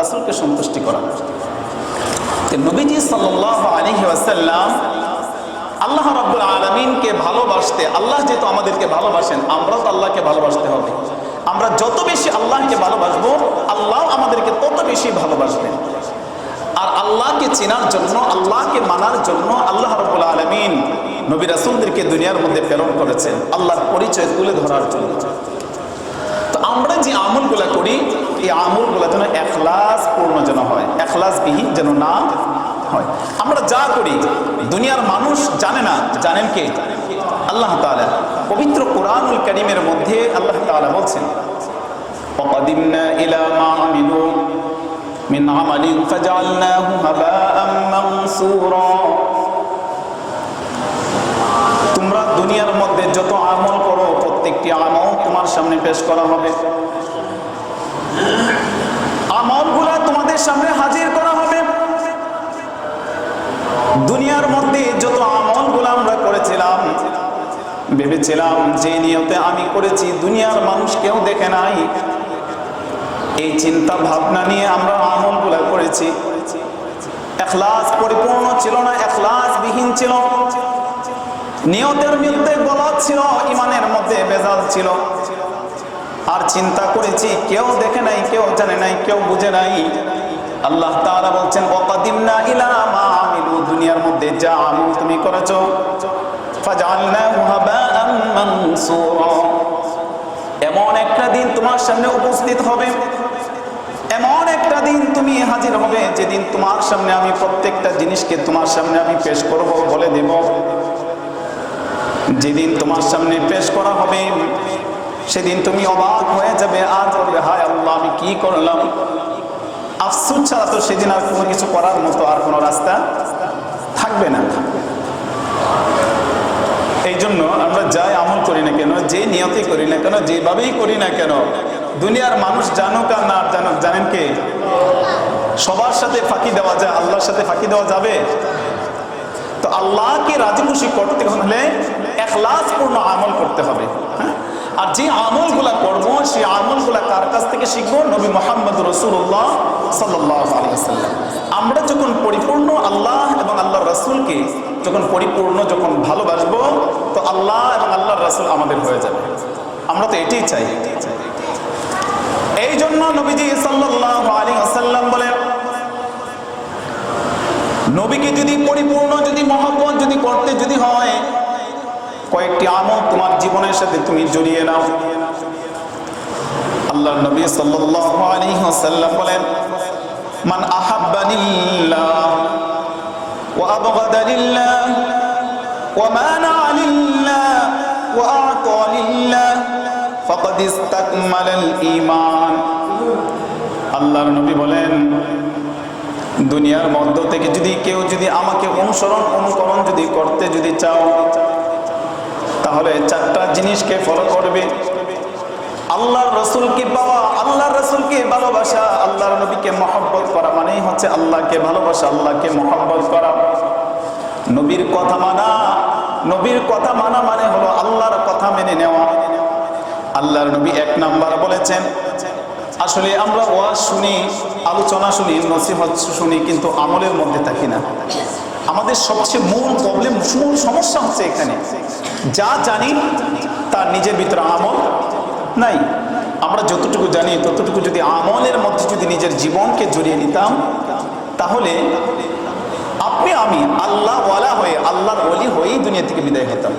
রাসুলকে সন্তুষ্টি করা। নবীজি সাল্লাহ আলী আল্লাহ রাব্বুল আলমিনকে ভালোবাসতে, আল্লাহ যেহেতু আমাদেরকে ভালোবাসেন, আমরাও তো আল্লাহকে ভালোবাসতে হবে। আমরা যত বেশি আল্লাহকে ভালোবাসবো, আল্লাহ আমাদেরকে তত বেশি ভালোবাসবেন। আর আল্লাহকে চেনার জন্য, আল্লাহকে মানার জন্য আল্লাহ রব্বুল আলমিন নবী রাসুলদেরকে দুনিয়ার মধ্যে প্রেরণ করেছেন, আল্লাহর পরিচয় তুলে ধরার জন্য। তো আমরা যে আমলগুলা করি এই আমলগুলা যেন এখলাস পূর্ণ যেন হয় এখলাস বিহীন যেন না হয় আমরা যা করি দুনিয়ার মানুষ জানে না জানেন কে আল্লাহ তাআলা পবিত্র কোরআনুল করিমের মধ্যে আল্লাহ তাআলা বলছেন وقدمنا إلى ما عملوا من عمل فجعلناه هباء منصورا তোমরা দুনিয়ার মধ্যে যত আমল করো প্রত্যেকটি আমল তোমার সামনে পেশ করা হবে তোমাদের সামনে হাজির করা হবে। দুনিয়ার মধ্যে যত আমলগুলো আমরা করেছিলাম, ভেবেছিলাম যে নিয়তে আমি করেছি, দুনিয়ার মানুষ কেউ দেখে নাই। এই চিন্তা ভাবনা নিয়ে আমরা আমলগুলা করেছি। এখলাস পরিপূর্ণ ছিল না এখলাস বিহীন ছিল। নিয়তের মধ্যে গলত ছিল, ইমানের মধ্যে বেজাল ছিল। আর চিন্তা করেছি, কেউ দেখে নাই, কেউ জানে নাই, কেউ বুঝে নাই। আল্লাহ তাআলা বলছেন, ওয়াকাদিমনা ইলা মা দুনিয়ার মধ্যে যা আমল তুমি করেছ, ফাজআলনাহু হাবাআন মানসুরা। এমন একটা দিন তোমার সামনে উপস্থিত হবে। এমন একটা দিন তুমি হাজির হবে যেদিন তোমার সামনে আমি প্রত্যেকটা জিনিসকে তোমার সামনে আমি পেশ করব বলে দেব। যেদিন তোমার সামনে পেশ করা হবে, সেদিন তুমি অবাক হয়ে যাবে বলবে হায় আল্লাহ, আমি কি করলাম? আফসুস ছাড়া তো সেদিন আর কোনো কিছু করার মতো আর কোনো রাস্তা থাকবে না। এই জন্য আমরা যাই আমল করি না কেন, যে নিয়তি করি না কেন, যেভাবেই করি না কেন, দুনিয়ার মানুষ জানুক আর না জানুক, জানেন কে? সবার সাথে ফাঁকি দেওয়া যায়, আল্লাহর সাথে ফাঁকি দেওয়া যাবে? তো আল্লাহকে রাজি খুশি করতে হলে এখলাস পূর্ণ আমল করতে হবে হ্যাঁ? আর যে আমলগুলা করব, সেই আমলগুলা কার কাছ থেকে শিখব? নবী মোহাম্মদ রসুল্লাহ সাল্লাম আমরা যখন পরিপূর্ণ আল্লাহ এবং আল্লাহ রসুলকে যখন পরিপূর্ণ, যখন ভালোবাসবো, তো আল্লাহ এবং আল্লাহ রসুল আমাদের হয়ে যাবে। আমরা তো এটাই চাই। এই জন্য নবীজি সাল্লাহ আলী আসাল্লাম বলেন, নবীকে যদি পরিপূর্ণ, যদি মহব্বত যদি করতে যদি হয় কয়েকটি আমল তোমার জীবনের সাথে তুমি জড়িয়ে নাও। আল্লাহ নবী সাল্লাল্লাহু আলাইহি ওয়াসাল্লাম বলেন, মান আহাব্বানিল্লাহ ওয়া আবগাদা লিল্লাহ ওয়া মানা লিল্লাহ ওয়া আ'তা লিল্লাহ ফাকাদ ইসতাকমালাল ঈমান। আল্লাহর নবী বলেন, দুনিয়ার মধ্য থেকে যদি কেউ যদি আমাকে অনুসরণ, অনুকরণ যদি করতে যদি চাও তাহলে চারটা জিনিসকে ফলো করবে। আল্লাহর রসুলকে পাওয়া, আল্লাহর রসুলকে ভালোবাসা, আল্লাহর নবীকে মহব্বত করা মানেই হচ্ছে আল্লাহকে ভালোবাসা, আল্লাহকে মহব্বত করা। নবীর কথা মানা, নবীর কথা মানা মানে হলো আল্লাহর কথা মেনে নেওয়া। আল্লাহর নবী এক নাম্বার বলেছেন, আসলে আমরা ওয়াজ শুনি, আলোচনা শুনি, নসিহত শুনি, কিন্তু আমলের মধ্যে থাকি না। আমাদের সবচেয়ে মূল প্রবলেম মূল সমস্যা হচ্ছে এখানে। যা জানি তার নিজের ভিতরে আমল নাই। আমরা যতটুকু জানি, ততটুকু যদি আমলের মধ্যে যদি নিজের জীবনকে জড়িয়ে নিতাম, তাহলে আপনি, আমি আল্লাহ ওয়ালা হয়ে, আল্লাহর ওলি হয়েই দুনিয়া থেকে বিদায় হতাম।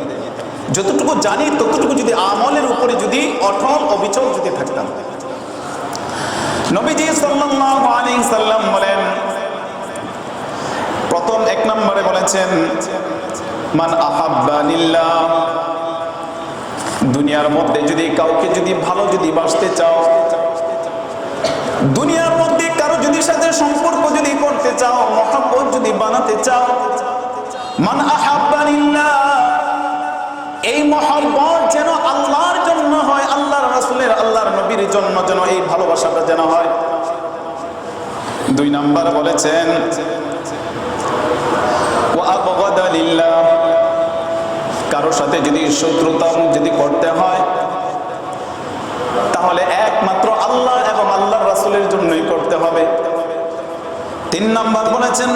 যতটুকু জানি, ততটুকু যদি আমলের উপরে যদি অটল অবিচল যদি থাকতাম। নবীজি সাল্লাম বলেন প্রথম এক নম্বরে বলেছেন, মান আহাব্বানিল্লাহ। দুনিয়ার মধ্যে যদি কাউকে যদি ভালো যদি বাসতে চাও, দুনিয়ার মধ্যে কারও যদি সাথে সম্পর্ক যদি করতে চাও, মহাব্বত যদি বানাতে চাও, মান আহাব্বানিল্লাহ। এই মহব্বত যেন আল্লাহর জন্য হয়, আল্লাহর রাসূলের, আল্লাহর নবীর জন্য যেন এই ভালোবাসাটা যেন হয়। দুই নাম্বার বলেছেন সাথে যদি শত্রুতা যদি করতে হয়, তাহলে একমাত্র আল্লাহ এবং আল্লাহর রাসূলের জন্যই করতে হবে। তিন নম্বর বলেছেন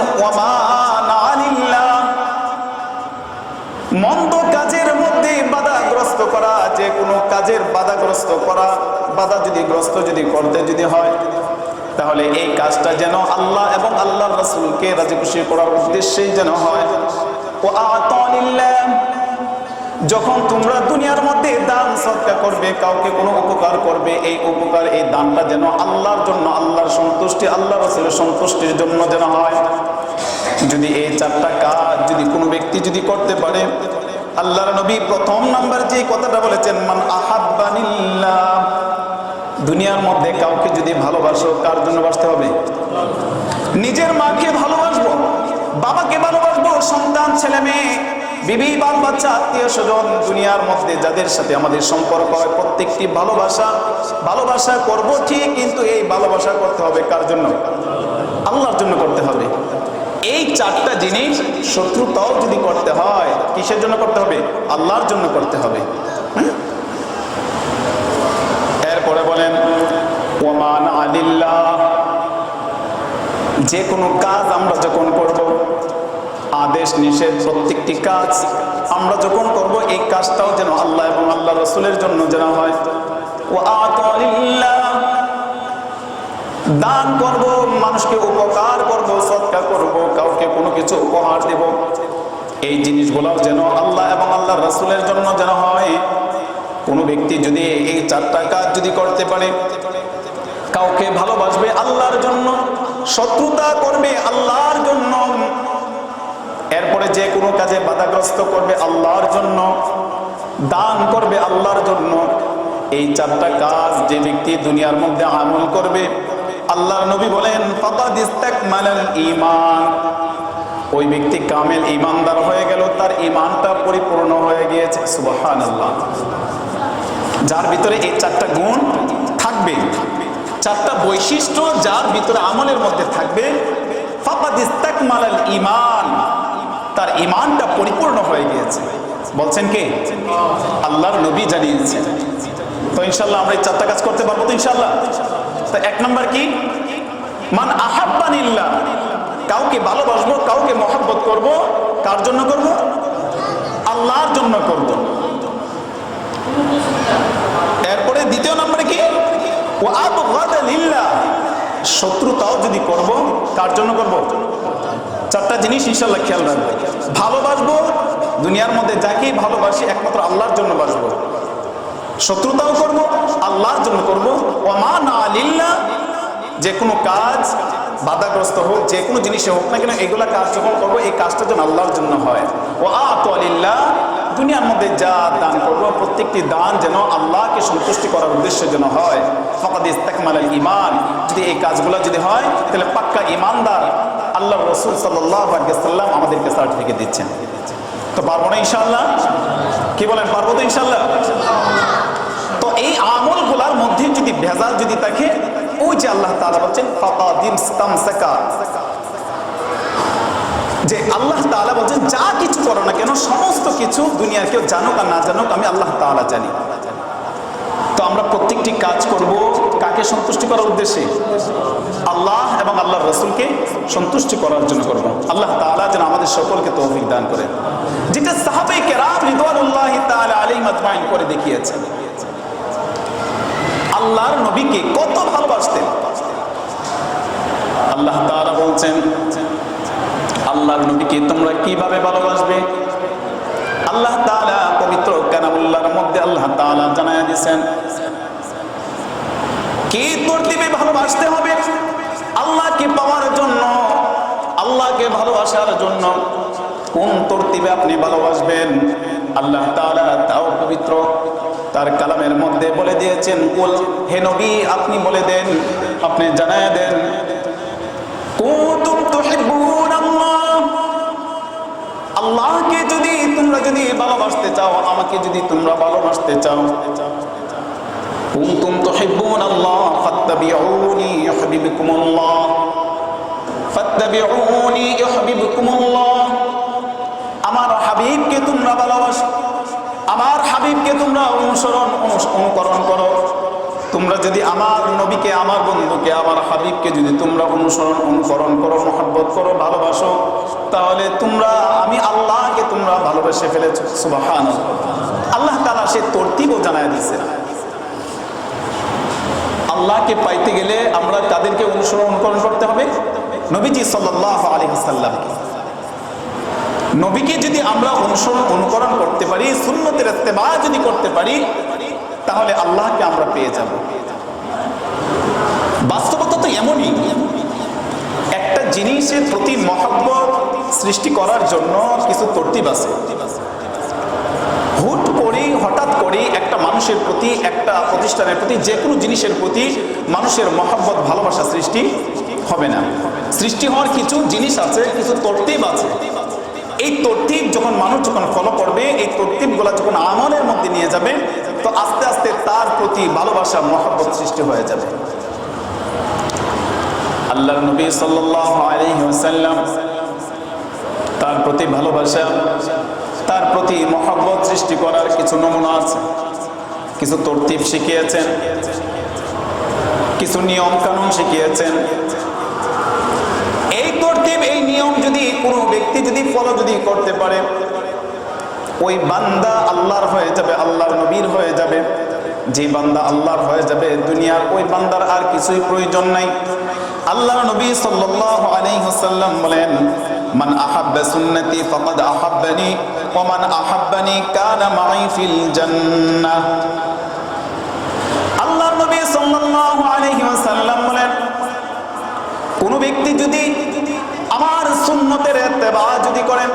মন্দ কাজের মধ্যে বাধাগ্রস্ত করা, যে কোনো কাজের বাধাগ্রস্ত করা, বাধা যদি গ্রস্ত যদি করতে যদি হয়, তাহলে এই কাজটা যেন আল্লাহ এবং আল্লাহ রাসুলকে রাজি খুশি করার উদ্দেশ্যেই যেন হয়। ও আতালিল্লাহ যখন তোমরা দুনিয়ার মধ্যে দান সৎকা করবে, কাউকে কোনো উপকার করবে, এই উপকার, এই দানটা যেন আল্লাহর জন্য, আল্লাহর সন্তুষ্টি, আল্লাহ রসুলের সন্তুষ্টির জন্য যেন হয়। যদি এই চারটা কাজ যদি কোনো ব্যক্তি যদি করতে পারে, আল্লাহর নবী প্রথম নাম্বার যে কথাটা বলেছেন, মান আহাব্বানিল্লাহ দুনিয়ার মধ্যে কাউকে যদি ভালোবাসো, কার জন্য বাসতে হবে? নিজের মাকে ভালোবাসবো, বাবাকে ভালোবাসবো, সন্তান, ছেলে, মেয়ে বিবি বাল বাচ্চা, আত্মীয় স্বজন দুনিয়ার মধ্যে যাদের সাথে আমাদের সম্পর্ক হয়, প্রত্যেকটি ভালোবাসা ভালোবাসা করব ঠিক, কিন্তু এই ভালোবাসা করতে হবে কার জন্য? আল্লাহর জন্য করতে হবে। এই চারটা জিনিস শত্রুতাও যদি করতে হয়, কিসের জন্য করতে হবে? আল্লাহর জন্য করতে হবে? এরপরে বলেন ওমান আলিল্লাহ যে কোনো কাজ আমরা যখন করব আদেশ, নিষেধ, প্রত্যেকটি কাজ আমরা যখন করব, এই কাজটাও যেন আল্লাহ এবং আল্লাহ রসুলের জন্য যেন হয়। দান করব, মানুষকে উপকার করব, সৎকার করব, কাউকে কোনো কিছু উপহার দেব। এই জিনিসগুলোও যেন আল্লাহ এবং আল্লাহ রসুলের জন্য যেন হয়। কোনো ব্যক্তি যদি এই চারটা কাজ যদি করতে পারে, কাউকে ভালোবাসবে আল্লাহর জন্য, শত্রুতা করবে আল্লাহর জন্য এরপরে যে কোনো কাজে বাধাগ্রস্ত করবে আল্লাহর জন্য, দান করবে আল্লাহর জন্য, এই চারটা কাজ যে ব্যক্তি দুনিয়ার মধ্যে আমল করবে, আল্লাহর নবী বলেন ঈমান। ওই ব্যক্তি কামেল ইমানদার হয়ে গেল, তার ইমানটা পরিপূর্ণ হয়ে গিয়েছে সুবাহান আল্লাহ যার ভিতরে এই চারটা গুণ থাকবে, চারটা বৈশিষ্ট্য যার ভিতরে আমলের মধ্যে থাকবে, ফাকাদ ইস্তাকমালাল ঈমান। তার ইমানটা পরিপূর্ণ হয়ে গিয়েছে। বলছেন কে? আল্লাহর নবী জানিয়েছেন। তো ইনশাল্লাহ আমরা এই চারটা কাজ করতে পারব তো ইনশাল্লাহ তো এক নম্বর কি? মান আহাব্বানিল্লাহ কাউকে ভালোবাসবো, কাউকে মহব্বত করব, কার জন্য করব? আল্লাহর জন্য করব। এরপরে দ্বিতীয় নম্বরে কি? ও আবগাদালিল্লাহ শত্রুতাও যদি করব, কার জন্য করব? চারটা জিনিস ইনশাল্লাহ খেয়াল রাখব। ভালোবাসবো, দুনিয়ার মধ্যে যাকেই ভালোবাসি, একমাত্র আল্লাহর জন্য বাসবো। শত্রুতাও করব, আল্লাহর জন্য করব। ওমা না আলিল্লাহ যে কোনো কাজ বাধাগ্রস্ত হোক, যে কোনো জিনিসে হোক না কেন, এগুলা কাজ যখন করব, এই কাজটা যেন আল্লাহর জন্য হয়। ও আত আলিল্লাহ দুনিয়ার মধ্যে যা দান করব, প্রত্যেকটি দান যেন আল্লাহকে সন্তুষ্টি করার উদ্দেশ্যে যেন হয়। ফকাদ ইস্তাকমাল ইমান যদি এই কাজগুলো যদি হয়, তাহলে পাক্কা ইমানদার আল্লাহ রসুল সাল্লাম আমাদেরকে সার্টিফিকেট দিচ্ছেন। তো পারব না ইনশাল্লাহ কি বলেন, পারব তো ইনশাল্লাহ তো এই আমলগুলার মধ্যে যদি ভেজাল যদি থাকে, ওই যে আল্লাহ তাআলা বলছেন যে আল্লাহ তাআলা বলছেন, যা কিছু করো না কেন, সমস্ত কিছু দুনিয়ার কেউ জানুক আর না জানুক, আমি আল্লাহ তাআলা জানি। তো আমরা প্রত্যেকটি কাজ করব কাকে সন্তুষ্টি করার উদ্দেশ্যে আল্লাহ এবং আল্লাহর রসুলকে সন্তুষ্টি করার জন্য করব। আল্লাহ তাআলা যেন আমাদের সকলকে তৌফিক দান করে। যেটা সাহাবে কেরাম রিদওয়ানুল্লাহি তাআলা আজমাইন করে দেখিয়েছেন। আল্লাহর নবীকে কত ভালোবাসতেন। আল্লাহ তাআলা বলছেন, আল্লাহর নবীকে তোমরা কীভাবে ভালোবাসবে? আল্লাহ তাআলা পবিত্র কালামুল্লাহর মধ্যে আল্লাহ তাআলা জানায়া দিয়েছেন কি তরতিবে ভালোবাসতে হবে? আল্লাহকে পাওয়ার জন্য, আল্লাহকে ভালোবাসার জন্য কোন তরতিবে আপনি ভালোবাসবেন? আল্লাহ তাআলা তাও পবিত্র, তার কালামের মধ্যে বলে দিয়েছেন কুল হে নবী, আপনি বলে দেন, আপনি জানায় দেন আল্লাহকে যদি তোমরা যদি ভালোবাসতে চাও, আমাকে যদি তোমরা ভালোবাসতে চাও। কুনতুম তুহিব্বুন আল্লাহ ফাত্তাবিউনি ইউহিব্বুকুমুল্লাহ। ফাত্তাবিউনি ইউহিব্বুকুমুল্লাহ। আমার হাবিবকে তোমরা ভালোবাসো। আমার হাবিবকে তোমরা অনুসরণ অনুকরণ করো। তোমরা যদি আমার নবীকে, আমার বন্ধুকে, আমার হাবিবকে যদি তোমরা অনুসরণ, অনুকরণ করো, মহব্বত করো, ভালোবাসো, তাহলে তোমরা, আমি আল্লাহকে তোমরা ভালোবেসে ফেলেছো। সুবাহান আল্লাহ তালা সে তরতিবও জানায় দিছে আল্লাহকে পাইতে গেলে আমরা তাদেরকে অনুসরণ অনুকরণ করতে হবে। নবীজি সাল্লাহ আলী সাল্লামকে। নবীকে যদি আমরা অনুসরণ অনুকরণ করতে পারি, সুন্নতের ইত্তেবা যদি করতে পারি, তাহলে আল্লাহকে আমরা পেয়ে যাব। বাস্তবতা তো এমনই। একটা জিনিসের প্রতি মহব্বত সৃষ্টি করার জন্য কিছু তরতিব আছে। মানুষের প্রতি একটা প্রতিষ্ঠানের প্রতি যে কোনো জিনিসের প্রতি মানুষের মহব্বত, ভালোবাসা সৃষ্টি হবে না। সৃষ্টি হওয়ার কিছু জিনিস আছে, কিছু তরতিব আছে। এই তরতিব যখন মানুষ যখন ফলো করবে, এই তরতিবগুলো যখন আমলের মধ্যে নিয়ে যাবে, তো আস্তে আস্তে তার প্রতি ভালোবাসা, মহাব্বত সৃষ্টি হয়ে যাবে। আল্লাহ নবী ওয়াসাল্লাম তার প্রতি ভালোবাসা, তার প্রতি মহাব্বত সৃষ্টি করার কিছু নমুনা আছে। কিছু তরতিব শিখিয়েছেন, কিছু নিয়ম কানুন শিখিয়েছেন। এই তরতিব, এই নিয়ম যদি কোনো ব্যক্তি যদি ফলো যদি করতে পারে, ওই বান্দা আল্লাহর হয়ে যাবে, আল্লাহর নবীর হয়ে যাবে। যে বান্দা আল্লাহর হয়ে যাবে, দুনিয়ার ওই বান্দার আর কিছুই প্রয়োজন নাই। আল্লাহ নবী সাল্লাল্লাহু আলাইহি ওয়াসাল্লাম বলেন মান আহাব্বা সুন্নতি ফাকাদ আহাব্বানি, ওয়া বলেন, কোন ব্যক্তি যদি আমার সুন্নতের ইত্তেবা যদি করেন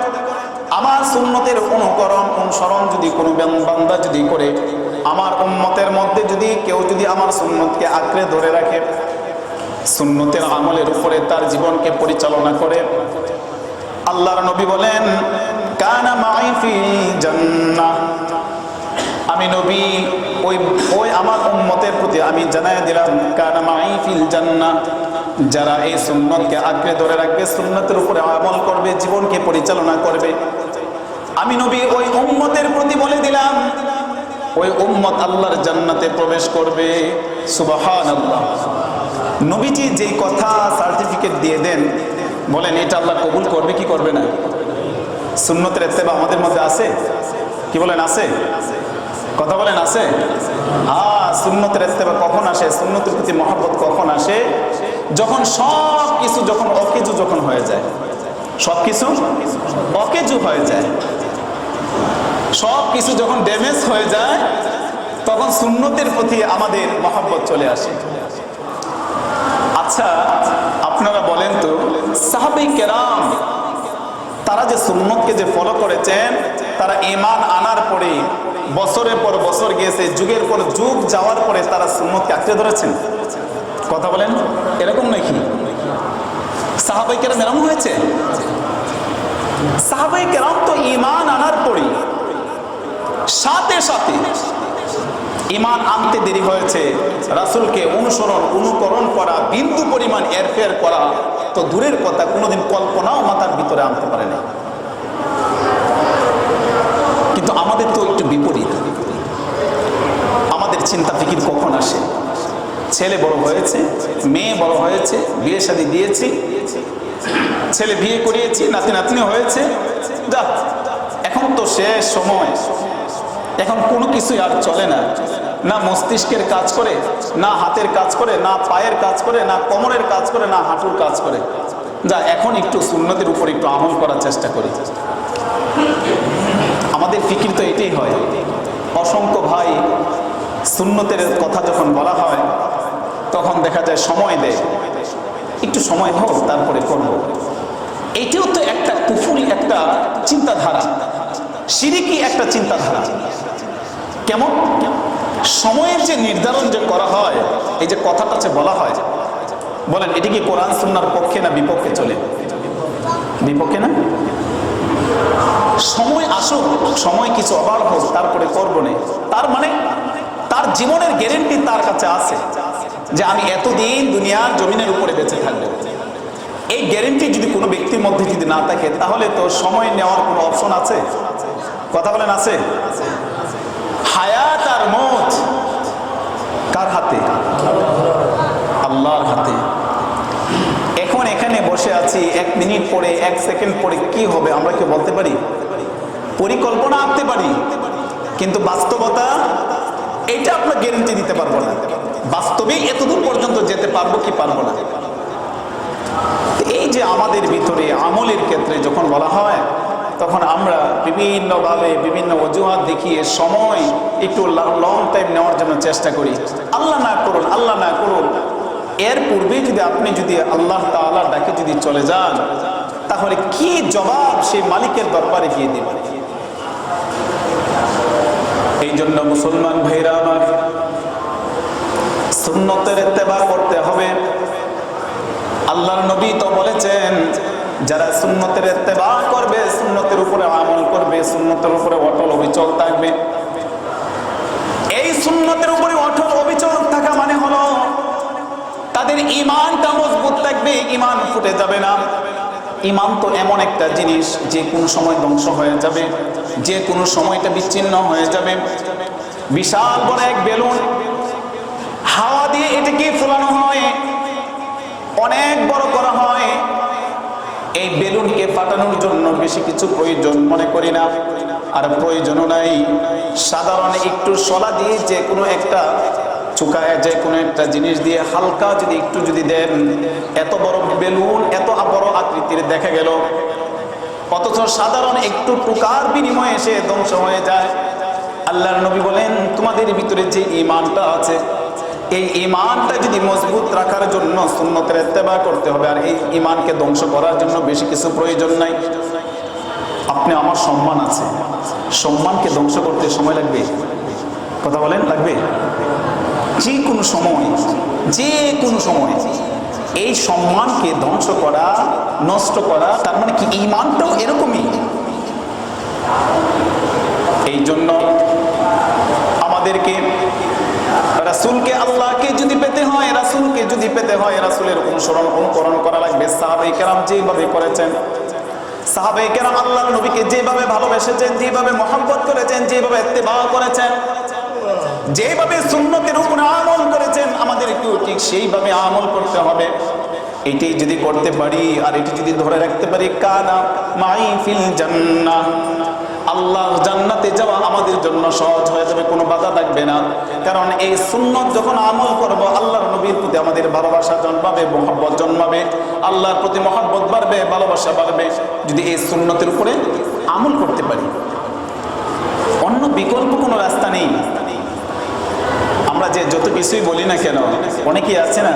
আমার সুন্নতের অনুকরণ অনুসরণ যদি কোনো বান্দা যদি করে, আমার উম্মতের মধ্যে যদি কেউ যদি আমার সুন্নতকে আঁকড়ে ধরে রাখে, সুন্নতের আমলের উপরে তার জীবনকে পরিচালনা করে আল্লাহর নবী বলেন, কানা মাই ফি জান্নাহ। আমি নবী, ওই ওই আমার উম্মতের প্রতি আমি জানাই দিলাম, কানা মাই ফিল জান্নাহ। যারা এই সুন্নতকে আঁকড়ে ধরে রাখবে, সুন্নতের উপরে আমল করবে, জীবনকে পরিচালনা করবে। আমি নবী, ওই উম্মতের প্রতি বলে দিলাম, ওই উম্মত আল্লাহর জান্নাতে প্রবেশ করবে। সুবাহান আল্লাহ নবীজি যেই কথা সার্টিফিকেট দিয়ে দেন বলেন, এটা আল্লাহ কবুল করবে কি করবে না? সুন্নতের এত্তেবা আমাদের মধ্যে আছে? কি বলেন, আছে? কথা বলেন, আছে? হ্যাঁ সুন্নতের ইস্তেফা কখন আসে? সুন্নতের প্রতি মহব্বত কখন আসে? যখন সব কিছু যখন অকেজু যখন হয়ে যায়। সব কিছু অকেজু হয়ে যায়। সব কিছু যখন ড্যামেজ হয়ে যায়, তখন সুন্নতের প্রতি আমাদের মহব্বত চলে আসে। আচ্ছা আপনারা বলেন তো সাহাবি কেরাম তারা যে সুন্নতকে যে ফলো করেছেন, তারা ইমান আনার পরে বছরের পর বছর গিয়েছে যুগের পর যুগ যাওয়ার পরে তারা সুন্নতকে আঁকড়ে ধরেছেন। কথা বলেন, এরকম নাকি? সাহাবাই কেরাম এরকম হয়েছে? সাহাবাই কেরাম তো ইমান আনার পরে সাথে সাথে ইমান আনতে দেরি হয়েছে, রাসুলকে অনুসরণ, অনুকরণ করা, বিন্দু পরিমাণ এরফের করা তো দূরের কথা, কোনোদিন কল্পনাও মাথার ভিতরে আনতে পারে না। কিন্তু আমাদের তো একটু বিপরীত। আমাদের চিন্তা ফিকির কখন আসে? ছেলে বড় হয়েছে, মেয়ে বড় হয়েছে, বিয়ে শাদি দিয়েছি, ছেলে বিয়ে করিয়েছি, নাতি নাতনি হয়েছে, যা, এখন তো শেষ সময়। এখন কোনো কিছুই আর চলে না। না মস্তিষ্কের কাজ করে, না হাতের কাজ করে, না পায়ের কাজ করে, না কোমরের কাজ করে, না হাঁটুর কাজ করে। যা এখন একটু সুন্নতির উপর একটু আমল করার চেষ্টা করি। আমাদের ফিকির তো এটাই হয়। অসংখ্য ভাই সুন্নতের কথা যখন বলা হয়, তখন দেখা যায় সময় দেয়। একটু সময় হোক, তারপরে করব। এটিও তো একটা কুফুরি একটা চিন্তাধারা। সিরিকি একটা চিন্তাধারা। কেমন? সময়ের যে নির্ধারণ যে করা হয়, এই যে কথাটা যে বলা হয় বলেন, এটি কি কোরআন সুন্নার পক্ষে না বিপক্ষে চলে? বিপক্ষে না? সময় আসুক, সময় কিছু অভাব হোক, তারপরে করব না। তার মানে তার জীবনের গ্যারেন্টি তার কাছে আছে যে আমি এতদিন দুনিয়ার জমিনের উপরে বেঁচে থাকব। এই গ্যারেন্টি যদি কোনো ব্যক্তির মধ্যে যদি না থাকে, তাহলে তো সময় নেওয়ার কোনো অপশন আছে? কথা বলেন, আছে? হায়াত আর মত। কার হাতে? আল্লাহর হাতে। এখন এখানে বসে আছি, এক মিনিট পরে, এক সেকেন্ড পরে কি হবে আমরা কি বলতে পারি? পরিকল্পনা আনতে পারি, কিন্তু বাস্তবতা, এটা আপনার গ্যারেন্টি দিতে পারব না। বাস্তবে এতদূর পর্যন্ত যেতে পারব কি পারব না। এই যে আমাদের ভিতরে আমলের ক্ষেত্রে যখন বলা হয় তখন আমরা বিভিন্নভাবে বিভিন্ন অজুহাত দেখিয়ে সময় একটু লং টাইম নেওয়ার জন্য চেষ্টা করি। আল্লাহ না করুন, আল্লাহ না করুন। এর পূর্বে যদি আপনি যদি আল্লাহ তাআলা ডাকে যদি চলে যান, তাহলে কি জবাব সেই মালিকের দরবারে গিয়ে দেবেন এই জন্য মুসলমান ভাইরা আমার, সুন্নতের ইত্তেবা করতে হবে। আল্লাহর নবী তো বলেছেন যারা সুন্নতের ইত্তেবা করবে, সুন্নতের উপরে আমল করবে, সুন্নতের উপরে অটল অবিচল থাকবে। এই সুন্নতের উপরে অটল অবিচল থাকা মানে হলো, তাদের ইমানটা মজবুত থাকবে ইমান ফুটে যাবে না। ইমান তো এমন একটা জিনিস, যে কোনো সময় ধ্বংস হয়ে যাবে, যে কোনো সময়টা বিচ্ছিন্ন হয়ে যাবে। বিশাল বড় এক বেলুন, হাওয়া দিয়ে এটাকে ফোলানো হয়। অনেক এই বেলুনকে ফাটানোর জন্য বেশি কিছু প্রয়োজন মনে করি না। আর প্রয়োজনও নাই। সাধারণ একটু সলা দিয়ে যে কোনো একটা চুকায়, যে কোনো একটা জিনিস দিয়ে হালকা যদি একটু যদি দেন, এত বড় বেলুন, এত বড় আকৃতির দেখা গেল। অথচ সাধারণ একটু টুকার বিনিময়ে এসে ধ্বংস হয়ে যায়। আল্লাহর নবী বলেন, তোমাদের ভিতরে যে ইমানটা আছে এই ইমানটা যদি মজবুত রাখার জন্য সুন্নতের ইত্তেবা করতে হবে, আর এই ইমানকে ধ্বংস করার জন্য বেশি কিছু প্রয়োজন নাই। আপনি আমার সম্মান আছে। সম্মানকে ধ্বংস করতে সময় লাগবে। কথা বলেন, লাগবে? যে কোনো সময় যে কোনো সময় এই সম্মানকে ধ্বংস করা, নষ্ট করা, তার মানে কি ইমানটাও এরকমই। এই জন্য আমাদেরকে রাসুলকে আল্লাহকে যদি পেতে হয়, রাসুলকে যদি পেতে হয়, রাসুলের অনুসরণ, অনুকরণ করা লাগবে। সাহাবাই কেরাম যেভাবে করেছেন সাহাবাই কেরাম আল্লাহ নবীকে যেভাবে ভালোবেসেছেন, যেভাবে মহব্বত করেছেন, যেভাবে ইত্তেবা করেছেন, যেভাবে সুন্নতের উপরে আমল করেছেন, আমাদেরকেও ঠিক সেইভাবে আমল করতে হবে। এটি যদি করতে পারি, আর এটি যদি ধরে রাখতে পারি, কানা মাই ফিল জান্নাহ। আল্লাহ জান্নাতে যাওয়া আমাদের জন্য সহজ হয়ে যাবে, কোনো বাধা থাকবে না। কারণ এই সুন্নত যখন আমল করব, আল্লাহর নবীর প্রতি আমাদের ভালোবাসা জন্মাবে, মহব্বত জন্মাবে, আল্লাহর প্রতি মহব্বত বাড়বে, ভালোবাসা বাড়বে। যদি এই সুন্নতের উপরে আমল করতে পারি, অন্য বিকল্প কোনো রাস্তা নেই। আমরা যে যত কিছুই বলি না কেন, অনেকেই আছে না,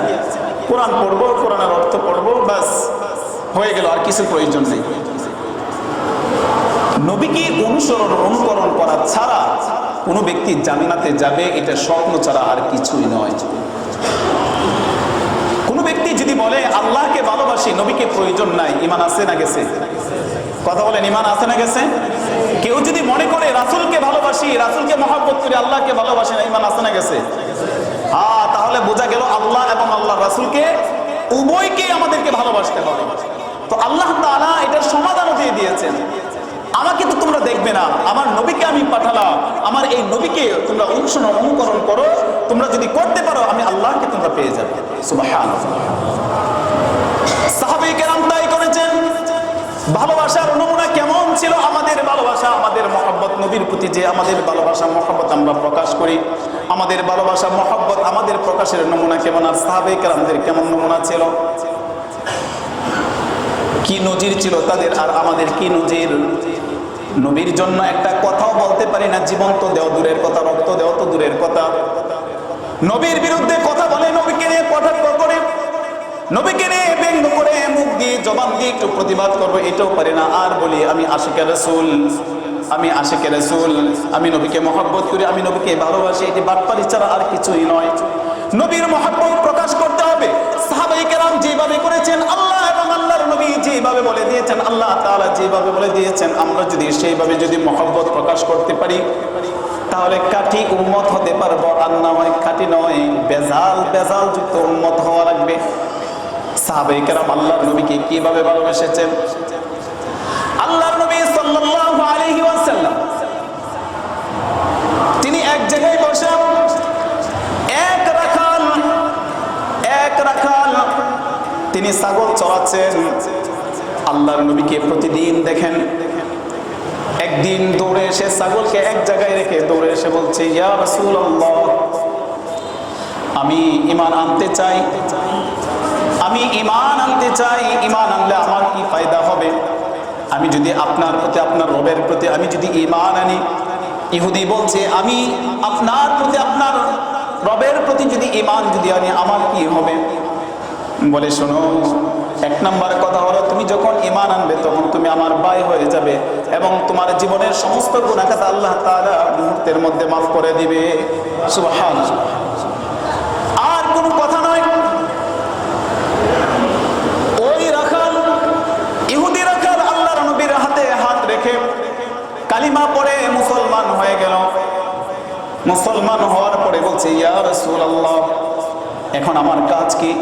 কোরআন পড়ব, কোরআনের অর্থ পড়ব, বাস, হয়ে গেল, আর কিছু প্রয়োজন নেই। নবীকে অনুসরণ, অনুকরণ করা ছাড়া কোনো ব্যক্তি জান্নাতে যাবে, এটা স্বপ্ন ছাড়া আর কিছুই নয়। কোনো ব্যক্তি যদি বলে, আল্লাহকে ভালোবাসি, নবীকে প্রয়োজন নাই ইমান আছে না গেছে? কথা বলেন ইমান আছে না গেছে? কেউ যদি মনে করে, রাসুলকে ভালোবাসি, রাসুলকে মহাব্বত করি, আল্লাহকে ভালোবাসি না ইমান আছে না গেছে? হ্যাঁ তাহলে বোঝা গেল আল্লাহ এবং আল্লাহ রাসুলকে উভয়কে আমাদেরকে ভালোবাসতে হবে। তো আল্লাহ তাআলা এটার সমাধানও দিয়ে দিয়েছেন। আমাকে তো তোমরা দেখবে না। আমার নবীকে আমি পাঠালাম। আমার এই নবীকে তোমরা অনুসরণ, অনুকরণ করো। তোমরা যদি করতে পারো, আমি আল্লাহকে তোমরা পেয়ে যাবে। ভালোবাসার নমুনা কেমন ছিল? আমাদের ভালোবাসা, আমাদের মহব্বত নবীর প্রতি যে আমাদের ভালোবাসা, মহব্বত আমরা প্রকাশ করি। আমাদের ভালোবাসা, মহব্বত আমাদের প্রকাশের নমুনা কেমন? আর সাহাবে কেরামদের কেমন নমুনা ছিল? কি নজির ছিল তাদের? আর আমাদের কি নজির? নবীর জন্য একটা কথাও বলতে পারি না জীবন্ত দেও, দূরের কথা, রক্ত দেও তো দূরের কথা। নবীর বিরুদ্ধে কথা বলে, নবীকে নিয়ে কটাক্ষ করে। নবীকে নিয়ে ব্যঙ্গ করে, মুখ দিয়ে, জবান দিয়ে একটু প্রতিবাদ করব, এটাও পারি না। আর বলি, আমি আশিকের রসুল, আমি আশিকে রসুল, আমি নবীকে মহব্বত করি, আমি নবীকে ভালোবাসি, এটি বাটপারি ছাড়া আর কিছুই নয়। নবীর মহব্বত প্রকাশ করতে হবে। সাহাবাই কেরাম যেভাবে করেছেন যেভাবে বলে দিয়েছেন, আল্লাহ তালা যেভাবে বলে দিয়েছেন, আমরা যদি সেইভাবে যদি মহব্বত প্রকাশ করতে পারি, তাহলে কাঠি উন্মত হতে পারব। আর না হয় কাঠি নয়, বেজাল বেজাল যুক্ত উন্মত হওয়া লাগবে। সাহাবেকেরাম আল্লাহ নবীকে কীভাবে ভালোবেসেছেন? আল্লাহ নবী সাল্লাম তিনি এক জায়গায় বসে, এক রাখাল এক রাখাল, তিনি সাগর চড়াচ্ছেন। আল্লাহর নবীকে প্রতিদিন দেখেন। একদিন দৌড়ে এসে ছাগলকে এক জায়গায় রেখে দৌড়ে এসে বলছে, ইয়া রাসূলুল্লাহ, আমি ইমান আনতে চাই। আমি ইমান আনতে চাই। ইমান আনলে আমার কি ফায়দা হবে? আমি যদি আপনার প্রতি, আপনার রবের প্রতি, আমি যদি ইমান আনি, ইহুদি বলছে, আমি আপনার প্রতি, আপনার রবের প্রতি যদি ইমান যদি আনি, আমার কি হবে? বলে, শোনো, এক নাম্বার কথা হলো, তুমি যখন ইমান আনবে, তখন তুমি আমার ভাই হয়ে যাবে এবং তোমার জীবনের সমস্ত গুণাখাত আল্লাহ তাআলা মুহূর্তের মধ্যে মাফ করে দিবে। সুবহান আর কোনো কথা নয়। ওই রাখাল, ইহুদি রাখাল আল্লাহর নবীর হাতে হাত রেখে কালিমা পড়ে মুসলমান হয়ে গেল। মুসলমান হওয়ার পরে বলছে, ইয়া রাসূলুল্লাহ, এখন আমার কাজ কি?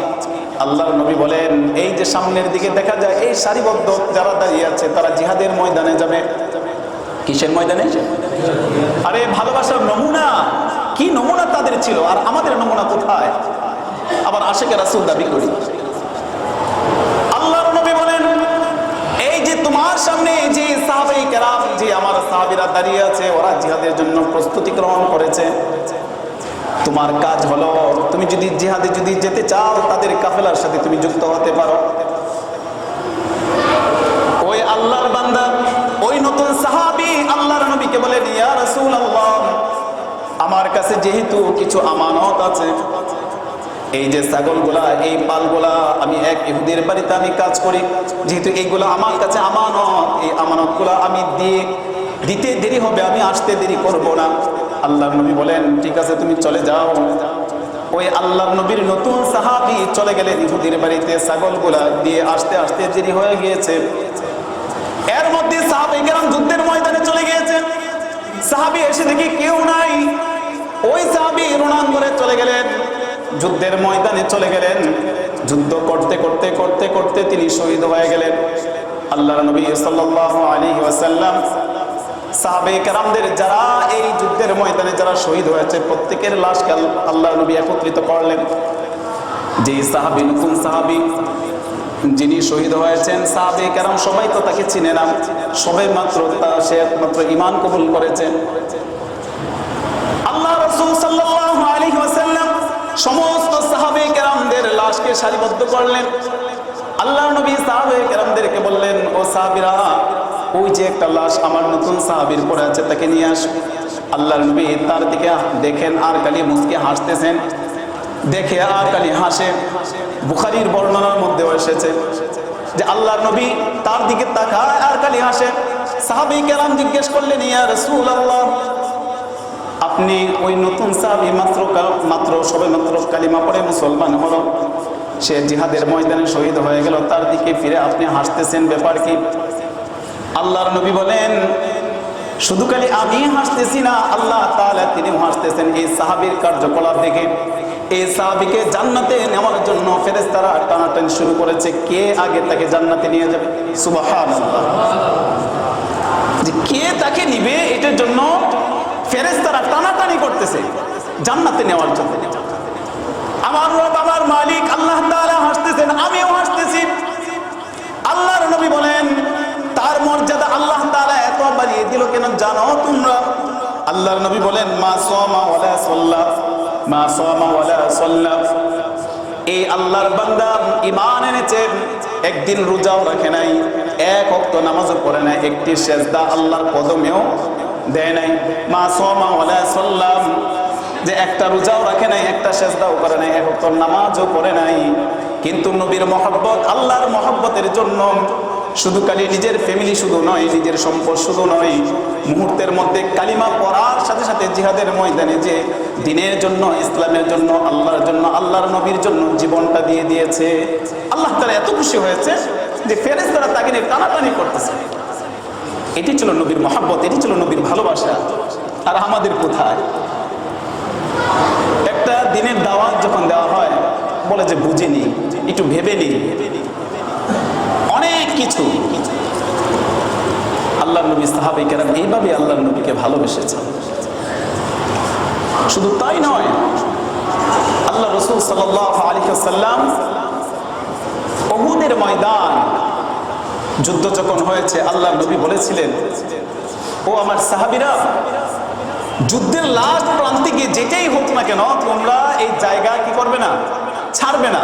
আল্লাহর নবী বলেন, এই যে সামনের দিকে দেখা যায়, এই সারিবদ্ধ যারা দাঁড়িয়ে আছে, তারা জিহাদের ময়দানে যাবে। কিসের ময়দানে? আরে, ভালোবাসার নমুনা। কি নমুনা তাদের ছিল? আর আমাদের নমুনা কোথায়? আবার আশেকে রাসুল দাবি করি। আল্লাহর নবী বলেন, এই যে তোমার সামনে যে সাহাবাই কেরাম, যে আমার সাহাবীরা দাঁড়িয়ে আছে, ওরা জিহাদের জন্য প্রস্তুতি গ্রহণ করেছে। তোমার কাজ হলো, তুমি যদি জিহাদে যদি যেতে চাও, তাদের কাফেলার সাথে তুমি যুক্ত হতে পারো। ওই আল্লাহর বান্দা, ওই নতুন সাহাবী আল্লাহর নবীকে বলেন ইয়া রাসূলুল্লাহ, আমার কাছে যেহেতু কিছু আমানত আছে, এই যে ছাগলগুলা, এই পালগুলা আমি এক ইহুদির বাড়িতে আমি কাজ করি, যেহেতু এইগুলা আমার কাছে আমানত, এই আমানতগুলা আমি দিয়ে দিতে দেরি হবে, আমি আসতে দেরি করব না। আল্লাহর নবী বলেন, ঠিক আছে, তুমি চলে যাও। ওই আল্লাহর নবীর নতুন সাহাবি চলে গেলেন ইহুদির বাড়িতে ছাগলগুলা দিয়ে আসতে আসতে দেরি হয়ে গিয়েছে। এর মধ্যে সাহাবি কেরাম যুদ্ধের ময়দানে চলে গিয়েছে। সাহাবি এসে দেখি কেউ নাই। ওই সাহাবি রণাঙ্গনে চলে গেলেন, যুদ্ধের ময়দানে চলে গেলেন। যুদ্ধ করতে করতে করতে করতে তিনি শহীদ হয়ে গেলেন। আল্লাহর নবী সাল্লাল্লাহু আলাইহি ওয়াসাল্লাম সাহাবে কেরামদের যারা এই যুদ্ধের ময়দানে যারা শহীদ হয়েছে, প্রত্যেকের লাশকে আল্লাহর নবী একত্রিত করলেন। যে সাহাবি, নতুন সাহাবি, যিনি শহীদ হয়েছেন, সাহাবে কেরাম সবাই তো তাকে চিনে সবাই মাত্র তা, সে একমাত্র ইমান কবুল করেছেন আল্লাহ রাসূল সাল্লাল্লাহু আলাইহি ওয়াসাল্লাম সমস্ত সাহাবে কেরামদের লাশকে সারিবদ্ধ করলেন। আল্লাহ নবী সাহাবে কেরামদেরকে বললেন, ও সাহাবীরা ওই যে একটা লাশ আমার নতুন সাহাবীর পরে আছে, তাকে নিয়ে আস। আল্লাহর নবী তার দিকে দেখেন, আর কালি মুসকে হাসতেছেন। দেখে আর কালি হাসে। বুখারীর বর্ণনার মধ্যেও এসেছে যে আল্লাহর নবী তার দিকে তাকায়, আর কালি হাসে। সাহাবী কেরাম জিজ্ঞেস করলেন, ইয়া রাসূলুল্লাহ, আপনি ওই নতুন সাহাবি মাত্র মাত্র সবে মাত্র কালিমা পড়ে মুসলমান হলো? সে জিহাদের ময়দানে শহীদ হয়ে গেল, তার দিকে ফিরে আপনি হাসতেছেন, ব্যাপার কি? আল্লাহর নবী বলেন, শুধু খালি আমি হাসতেছি না, আল্লাহ তাআলা তিনিও হাসতেছেন। এই সাহাবীর কার্যকলাপ দেখে, এই সাহাবীকে জান্নাতে নেওয়ার জন্য ফেরেশতারা টানাটানি শুরু করেছে। কে আগে তাকে জান্নাতে নিয়ে যাবে? সুবহানাল্লাহ। যে কে তাকে নিবে এটার জন্য ফেরেশতারা টানাটানি করতেছে, জান্নাতে নেওয়ার জন্য। আমার রব, আমার মালিক, আল্লাহ তাআলা হাসতেছেন, আমিও হাসতেছি। আল্লাহর নবী বলেন মর্যাদা আল্লাহ তাআলা এত বাড়িয়ে দিল কেন জানো তোমরা? আল্লাহর নবী বলেন, মা সামা ওয়ালা সাল্লা মা সামা ওয়ালা সাল্লা এই আল্লাহর বান্দা ঈমান এনেছেন একদিন রোজাও রাখে নাই, এক ওয়াক্ত নামাজও পড়ে নাই, একটি সেজদা আল্লাহর কদমেও দেয় নাই। মা সামা ওয়ালা সাল্লাম যে একটা রোজাও রাখে নাই, একটা সেজদাও করে নাই, এক ওয়াক্ত নামাজও পড়ে নাই। কিন্তু নবীর মহব্বত আল্লাহর মহব্বতের জন্য শুধু খালি নিজের ফ্যামিলি শুধু নয়, নিজের সম্পদ শুধু নয়, মুহূর্তের মধ্যে কালিমা পড়ার সাথে সাথে জিহাদের ময়দানে যে দিনের জন্য, ইসলামের জন্য, আল্লাহর জন্য, আল্লাহর নবীর জন্য জীবনটা দিয়ে দিয়েছে। আল্লাহ তারা এত খুশি হয়েছে যে ফেরেস তারা তাকে নিয়ে টানাটানি করতেছে। এটি ছিল নবীর মহাব্বত, এটি ছিল নবীর ভালোবাসা। আর আমাদের কোথায়? একটা দিনের দাওয়াত যখন দেওয়া হয়, বলে যে বুঝিনি, একটু ভেবে নি অনেক কিছু। আল্লাহ নবী সাহাবি কেরাম এইভাবে আল্লাহ নবীকে ভালোবেসেছেন। শুধু তাই নয় আল্লাহ রসুল সাল্লাহ আলিহাল্লাম উহুদের ময়দান যুদ্ধ যখন হয়েছে আল্লাহ নবী বলেছিলেন, ও আমার সাহাবিরা, যুদ্ধের লাস্ট প্রান্তে গিয়ে যেটাই হোক না কেন, তোমরা এই জায়গা কি করবে না? ছাড়বে না।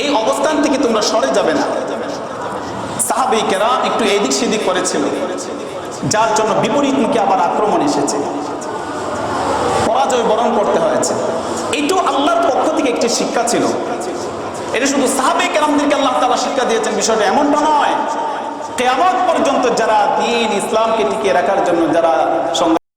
এই অবস্থান থেকে তোমরা সরে যাবে না। সাহাবি কেরাম একটু এদিক সেদিক করেছিল। যার জন্য বিপরীত মুখে আবার আক্রমণ এসেছে। পরাজয় বরণ করতে হয়েছে। এটাও আল্লাহর পক্ষ থেকে একটি শিক্ষা ছিল। এটা শুধু সাহাবে কেরামদেরকে আল্লাহ তালা শিক্ষা দিয়েছেন, বিষয়টা এমনটা নয়। কেয়ামত পর্যন্ত যারা দিন ইসলামকে টিকিয়ে রাখার জন্য যারা